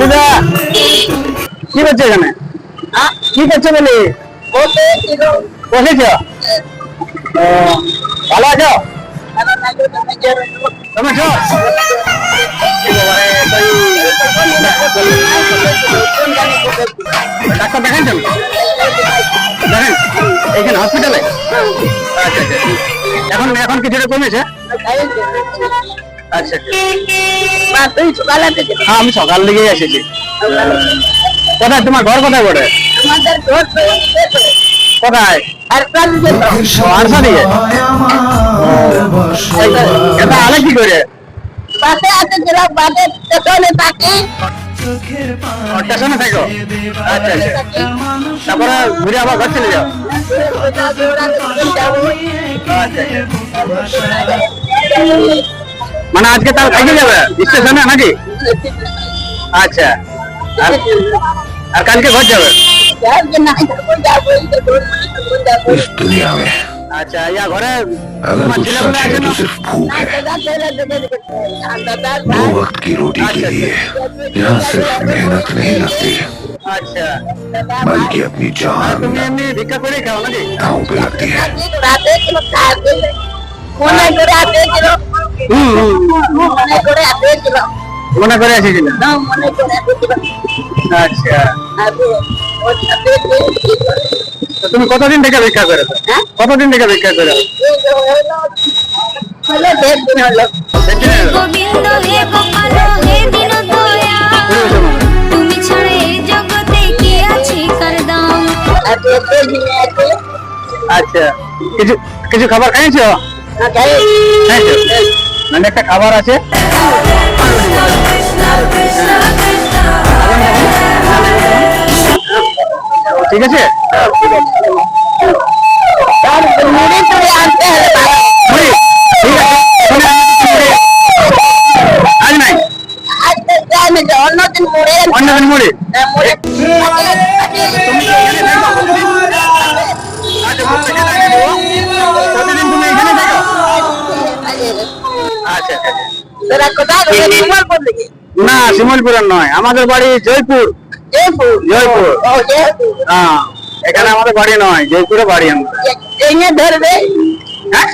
দিদা। কি করছ এখানে? কি করছ বলি? বসেছ? ভালো আছো? তুমি ডাক্তার দেখাইছেন দেখেন। এখানে হসপিটালে আচ্ছা আচ্ছা। এখন এখন কিছুটা কমেছে। আচ্ছা আচ্ছা হ্যাঁ আমি সকাল দিকেই এসেছি কোথায়? তোমার ঘর কোথায় পড়ে কোথায়? আরসা এটা আলে কি করে? ও, স্টেশনে থাকো। আচ্ছা আচ্ছা। তারপরে ঘুরে আবার ঘর চলে যাও? মানে আজকে তার থাকি যাবে স্টেশনে নাকি আচ্ছা আর আর কালকে ঘর যাবে इस दुनिया में আচ্ছা ইয়া ঘরে अगर তোমার कुछ ছেলেমেয়ে सच আছে है না? तो सिर्फ भूख है दो वक्त की रोटी के लिए यहाँ सिर्फ मेहनत नहीं लगती আচ্ছা बल्कि अपनी আর जान তুমি এমনি ভিক্ষা করে খাও নাকি दांव पे लगती है মনে করে মনে মনে মনে করে আচ্ছা। তো তুমি কতদিন থেকে ভিক্ষা করে হ্যাঁ? কতদিন থেকে ভিক্ষা করে আচ্ছা। কিছু কিছু খাবার খাইছো? মানে একটা খাবার আছে ঠিক আছে আর মুড়ি অন্যদিন মুড়ি মুড়ি আচ্ছা আচ্ছা? না শিমলপুরের নয় আমাদের বাড়ি জয়পুর। জয়পুর। জয়পুর। হ্যাঁ এখানে আমাদের বাড়ি নয় জয়পুরে বাড়ি আমাদের ট্রেনে হ্যাঁ?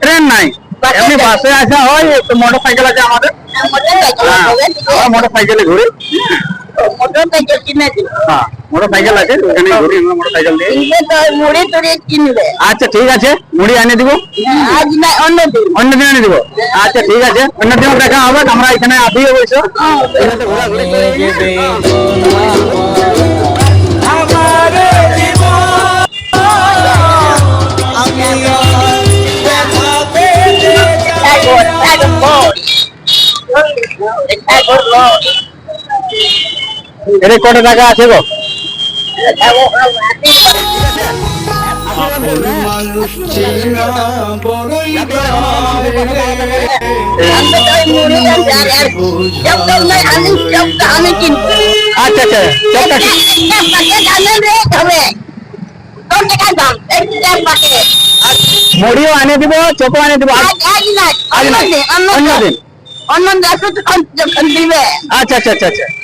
ট্রেন নাই। এমনি বাসে আসা হয় মোটর সাইকেল আছে আমাদের। মোটর সাইকেল হ্যাঁ মোটর সাইকেলে ঘুরি। মোটর সাইকেল কিনে হ্যাঁ। মোটর সাইকেল আছে ওখানে ঘুরি আমরা মোটর সাইকেল দিয়ে তো মুড়ি টুড়ি কিনবে। আচ্ছা ঠিক আছে। মুড়ি এনে দিব? আজ না অন্যদিন অন্য দিন এনে দিব? আচ্ছা ঠিক আছে। অন্য দিন দেখা হবে আমরা এখানে আসি অবশ্য। এখানে ঘোরাঘুরি করে কত টাকা আছে গো? আচ্ছা আচ্ছা চপটা কি মুড়িও এনে দিব চপও এনে দিব আজ আজ নাই অন্য দিন অন্য যখন যখন দিবে আচ্ছা আচ্ছা আচ্ছা আচ্ছা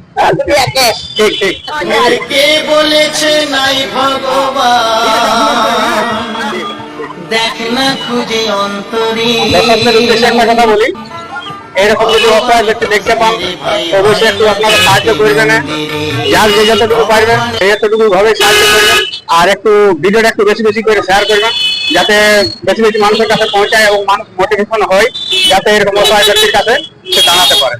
ঠিক ঠিক বলেছে নাই ভগবান? দেখ না খুঁজে অন্তরে। কথা বলি। এরকম যদি অসহায় ব্যক্তি দেখতে পান অবশ্যই একটু আপনারা সাহায্য করবেন। যার যে যতটুকু পারবেন সেই যতটুকু ভাবে সাহায্য করবেন। আর একটু ভিডিওটা একটু বেশি বেশি করে শেয়ার করবেন, যাতে বেশি বেশি মানুষের কাছে পৌঁছায় এবং মানুষ মোটিভেশন হয়, যাতে এরকম অসহায় ব্যক্তির কাছে সে জানাতে পারে।